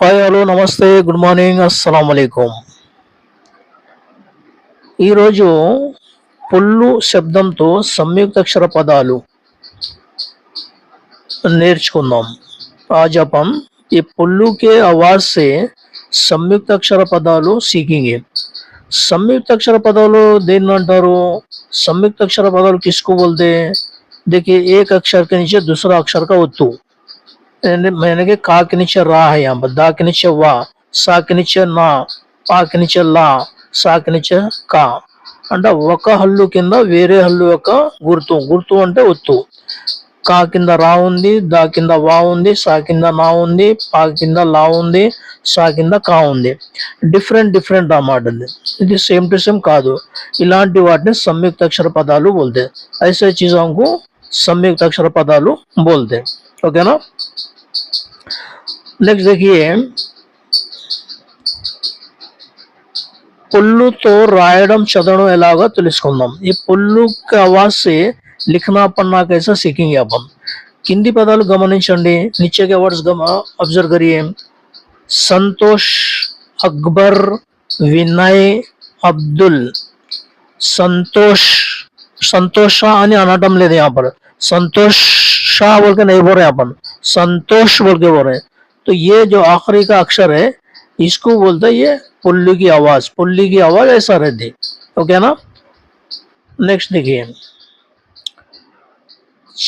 hi hello నమస్తే good morning అస్సలం అయికం ఈరోజు పొల్లు శబ్దంతో సంయుక్తక్షర పదాలు నేర్చుకుందాం आज अपन ये पुल्लू के आवाज से संयुक्त अक्षर पदाలు सीखेंगे संयुक्त अक्षर पदाలు దేన్ని అంటారు संयुक्त अक्षर पदाలు किसको बोलते हैं देखिए एक अक्षर के नीचे दूसरा अक्षर का उत्तू ನನಗೆ ಕಾಕಿನಿಚ ರಾಹಯ ದಾಕಿನಿಚ ವಾ సాకినిచ నా పాకినిచ లా సాకినిచ కా అంటే ఒక హల్లు కింద వేరే హల్లు యొక్క గుర్తు గుర్తు అంటే ఒత్తు కా కింద రా ఉంది దా కింద వా ఉంది సా కింద నా ఉంది పా కింద లా ఉంది సా కింద కా ఉంది డిఫరెంట్ డిఫరెంట్ అన్నమాట ఇది సేమ్ టు సేమ్ కాదు ఇలాంటి వాటిని సంయుక్తాక్షర పదాలు బోల్తే ఐసే చీజాంకు సంయుక్తాక్షర పదాలు బోల్తే ఓకేనా లెక్జర్ హి పొల్లు తో రాయడం చదణో ఎలాగో తెలుసుకుందాం ఈ పొల్లు కవాసే लिखना पढ़ना कैसे सीखेंगे अपन हिंदी పదాలు గమనించండి నిచ్చెగ వర్డ్స్ గమబ్బ్ ఆబ్జర్వ్ करिए संतोष اکبر विनय अब्दुल संतोष संतोष शाह అని అనడం లేదు अपन संतोष शाह बोलके నేబోరే अपन संतोष बोलके बोरे तो ये जो आखिरी का अक्षर है इसको बोलता है ये पुल्ली की आवाज पुल्ली की आवाज ऐसा रहती ओके ना నెక్స్ట్ देखिए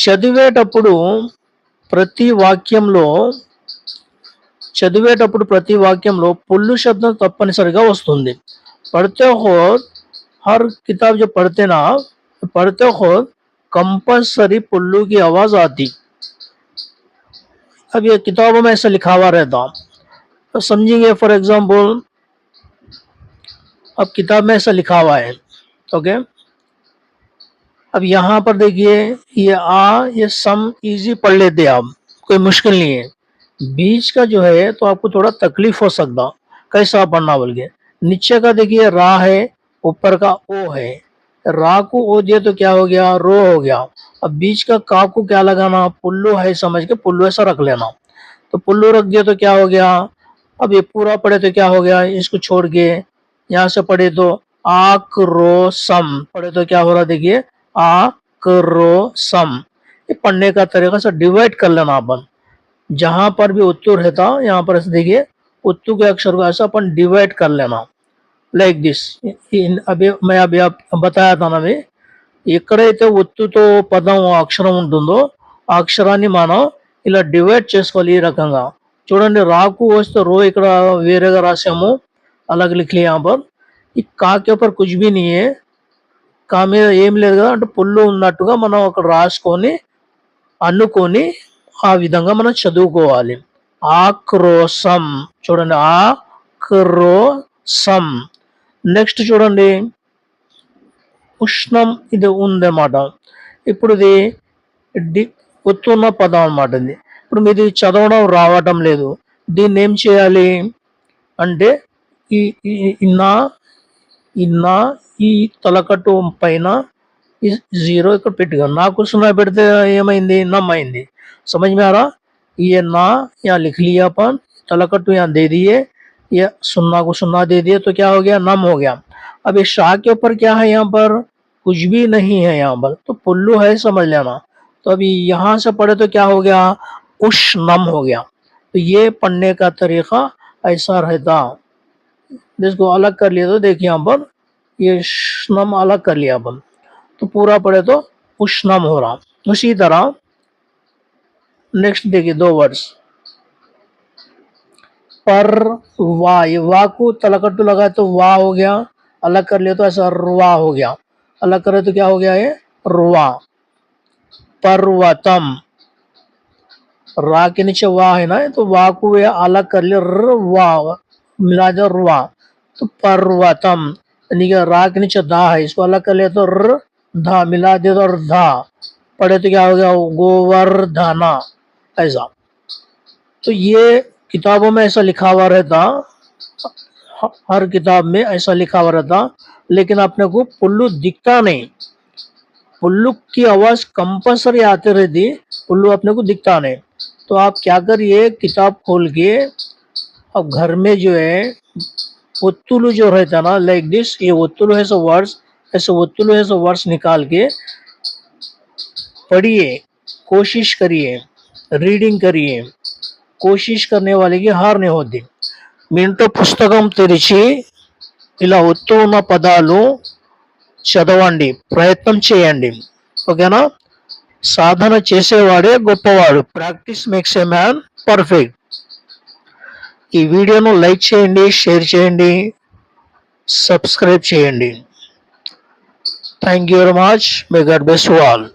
చదివేటప్పుడు ప్రతి వాక్యంలో చదివేటప్పుడు ప్రతి వాక్యంలో పుల్లు శబ్దం తప్పనిసరిగా వస్తుంది పడితే హోర్ హర్ కితాబ్ జో పడితేనా పడితే హోర్ కంపల్సరీ పుల్లుకి ఆవాజ్ ఆతి अब ये किताबों में ऐसा लिखा हुआ रहता तो समझेंगे फॉर एग्जाम्पल अब किताब में ऐसा लिखा हुआ है ओके अब यहाँ पर देखिए ये आ ये सम इजी पढ़ लेते आप कोई मुश्किल नहीं है बीच का जो है तो आपको थोड़ा तकलीफ हो सकता कैसा पढ़ना बोल के नीचे का देखिए रा है ऊपर का ओ है रा को ओ दिया तो क्या हो गया रो हो गया अब बीच का काप को क्या लगाना पुल्लू है समझ के पुल्लू ऐसा रख लेना तो पुल्लू रख दिया तो क्या हो गया अब ये पूरा पढ़े तो क्या हो गया इसको छोड़ के यहाँ से पढ़े तो आक्रोसम पढ़े तो क्या हो रहा देखिए आक्रोसम ये पढ़ने का तरीका से डिवाइड कर लेना अपन जहां पर भी उत्तु रहता यहाँ पर ऐसे देखिए उत्तु के अक्षर को ऐसा अपन डिवाइड कर लेना लाइक दिस अभी मैं अभी आप बताया था ना अभी ఎక్కడైతే ఒత్తుతో పదం అక్షరం ఉంటుందో ఆ అక్షరాన్ని మనం ఇలా డివైడ్ చేసుకోవాలి ఈ రకంగా చూడండి రాకు వస్తే రో ఇక్కడ వేరేగా రాసాము అలాగే లిఖలే ఆపర్ ఈ కాకేపర్ కుజ్బీనియే కా మీద ఏం లేదు కదా అంటే పుల్లు ఉన్నట్టుగా మనం అక్కడ రాసుకొని అన్నుకొని ఆ విధంగా మనం చదువుకోవాలి ఆక్రోసం చూడండి ఆ నెక్స్ట్ చూడండి ఉష్ణం ఇది ఉందన్నమాట ఇప్పుడు ఇది డి ఉత్తున్న పదం అనమాట ఇది ఇప్పుడు మీది చదవడం రావటం లేదు దీన్ని ఏం చేయాలి అంటే ఈ నా నా ఈ తలకట్టు పైన జీరో ఇక్కడ పెట్టుగా నాకు సున్నా పెడితే ఏమైంది నమ్మైంది సమజ్మారా ये ना यहाँ लिख लिया अपन तलकट यहाँ दे दिए ये सुन्ना సున్నా దేదియే తో दिए तो क्या अब ये शाह के ऊपर क्या है यहाँ पर कुछ भी नहीं है यहाँ पर तो पुल्लू है समझ लेना तो अभी यहाँ से पढ़े तो क्या हो गया उष्णम हो गया तो ये पढ़ने का तरीका ऐसा रहता जिसको अलग कर लिया तो देखिए यहाँ पर ये उष्णम अलग कर लिया अपन तो पूरा पढ़े तो उष्णम हो रहा उसी तरह नेक्स्ट देखिए दो वर्ड्स पर वाय वाह को तलकट्टू लगा तो वाह हो गया अलग कर लिया तो ऐसा रुआ हो गया अलग करे तो क्या हो गया ये रुआ पर्वतम रा के नीचे वाह है ना तो वाह को ये अलग कर लिया वाह मिला जाओ रुआ तो पर्वतम यानी कि रा के नीचे धा है इसको अलग कर लिया तो र धा मिला दे तो धा पढ़े तो क्या हो गया गोवर्धना ऐसा तो ये किताबों में ऐसा लिखा हुआ रहता हर किताब में ऐसा लिखा हुआ रहता लेकिन अपने को पुल्लू दिखता नहीं पुल्लू की आवाज कंपल्सरी आती रहती पुल्लू अपने को दिखता नहीं तो आप क्या करिए किताब खोल के अब घर में जो है वत्तुलू जो रहता ना लाइक दिस ये वत्तुलू है सो वर्ड्स ऐसे वत्तुलू है सो वर्ड्स निकाल के पढ़िए कोशिश करिए रीडिंग करिए कोशिश करने वाले की हार नहीं होती మీ ఇంట్లో పుస్తకం తెరిచి ఇలా వస్తూ ఉన్న పదాలు చదవండి ప్రయత్నం చేయండి ఓకేనా సాధన చేసేవాడే గొప్పవాడు practice makes a man perfect ఈ వీడియోను లైక్ చేయండి షేర్ చేయండి సబ్స్క్రైబ్ చేయండి thank you very much may god best all